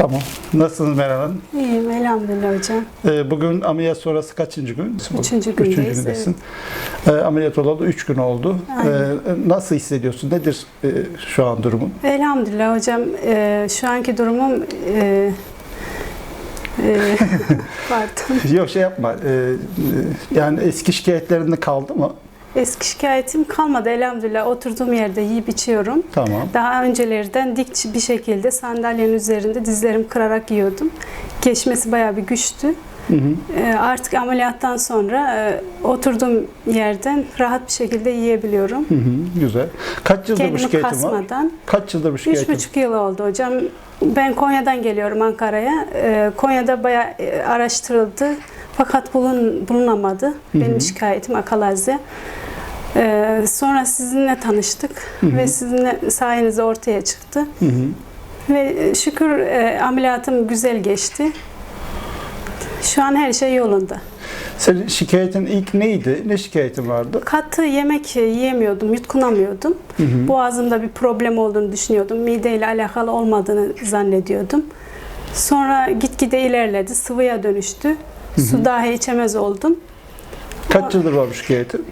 Tamam. Nasılsınız Meral Hanım? İyiyim elhamdülillah hocam. Ee, bugün ameliyat sonrası kaçıncı gün? Üçüncü gündeyiz, Üçüncü gündesin. Ee, ameliyat olalı üç gün oldu. Aynen. Ee, nasıl hissediyorsun? Nedir e, şu an durumun? Elhamdülillah hocam e, şu anki durumum e, e, pardon. Yok şey yapma. Ee, yani eski şikayetlerinde kaldı mı? Eski şikayetim kalmadı elhamdülillah. Oturduğum yerde yiyip içiyorum. Tamam. Daha öncelerden dik bir şekilde sandalyenin üzerinde dizlerimi kırarak yiyordum. Geçmesi bayağı bir güçtü. Hı hı. E, artık ameliyattan sonra e, oturduğum yerden rahat bir şekilde yiyebiliyorum. Hı hı, güzel. Kaç yıldır bu Kendimi şikayetin var? kasmadan. Kaç yıldır bu Üç şikayetin buçuk yıl oldu hocam. Ben Konya'dan geliyorum Ankara'ya. Ee, Konya'da bayağı e, araştırıldı. Fakat bulun, bulunamadı. Benim hı. şikayetim akalazi. Ee, sonra sizinle tanıştık hı. ve sizinle sayenizde ortaya çıktı. Hı hı. Ve e, şükür e, ameliyatım güzel geçti. Şu an her şey yolunda. Senin şikayetin ilk neydi? Ne şikayetin vardı? Katı yemek yiyemiyordum, yutkunamıyordum. Hı hı. Boğazımda bir problem olduğunu düşünüyordum. Mideyle alakalı olmadığını zannediyordum. Sonra gitgide ilerledi. Sıvıya dönüştü. Su dahi içemez oldum. Kaç yıldır var bu şikayetin?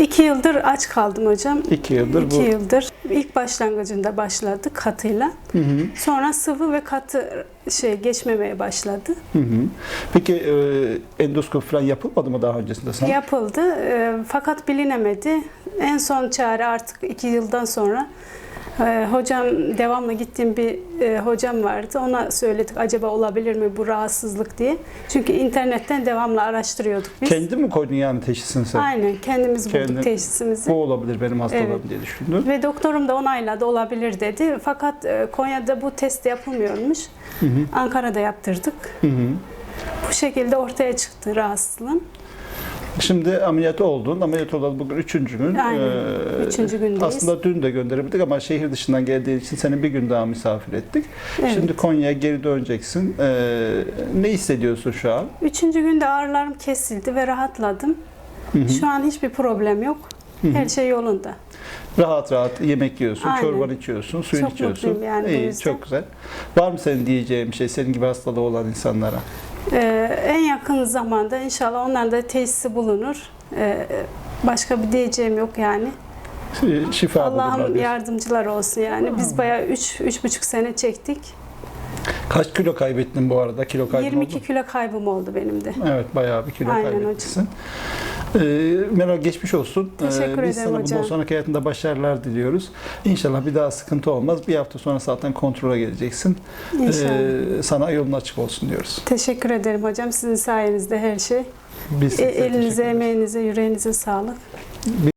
İki yıldır aç kaldım hocam. İki yıldır İki bu. yıldır. İlk başlangıcında başladı katıyla. Hı hı. Sonra sıvı ve katı şey geçmemeye başladı. Hı hı. Peki e, endoskopi falan yapılmadı mı daha öncesinde sana? Yapıldı e, fakat bilinemedi. En son çare artık iki yıldan sonra e, hocam devamlı gittiğim bir e, hocam vardı. Ona söyledik acaba olabilir mi bu rahatsızlık diye. Çünkü internetten devamlı araştırıyorduk biz. Kendi mi koydun yani teşhisini sen? Aynen kendimiz bulduk Kendin- teşhisimizi. Bu olabilir benim hastalığım Evet. diye düşündün. Ve doktorum da onayladı olabilir dedi. Fakat e, Konya'da bu test yapılmıyormuş. Hı hı. Ankara'da yaptırdık. Hı hı. Bu şekilde ortaya çıktı rahatsızlığım. Şimdi ameliyat oldun. Ameliyat olalı bugün üçüncü gün. Aynen. Ee, Üçüncü gündeyiz. Aslında dün de gönderebildik ama şehir dışından geldiğin için seni bir gün daha misafir ettik. Evet. Şimdi Konya'ya geri döneceksin. Ee, ne hissediyorsun şu an? Üçüncü günde ağrılarım kesildi ve rahatladım. Hı hı. Şu an hiçbir problem yok. Hı hı. Her şey yolunda. Rahat rahat yemek yiyorsun, Aynen. çorbanı içiyorsun, suyunu Çok içiyorsun. mutluyum yani bu İyi, çok güzel. Var mı senin diyeceğin bir şey senin gibi hastalığı olan insanlara? Ee, en yakın zamanda inşallah onların da teşhisi bulunur. Ee, başka bir diyeceğim yok yani. Şi- Şifa Allah'ım yardımcılar olsun yani. Biz bayağı 3 üç, buçuk sene çektik. Kaç kilo kaybettin bu arada? Kilo kaybın 22 oldu? kilo kaybım oldu benim de. Evet bayağı bir kilo Aynen kaybetmişsin. Ee, Meral geçmiş olsun. Ee, Teşekkür Biz ederim sana bundan sonraki hayatında başarılar diliyoruz. İnşallah bir daha sıkıntı olmaz. Bir hafta sonra zaten kontrole geleceksin. İnşallah. Ee, sana yolun açık olsun diyoruz. Teşekkür ederim hocam. Sizin sayenizde her şey. Biz E, elinize, emeğinize, yüreğinize sağlık.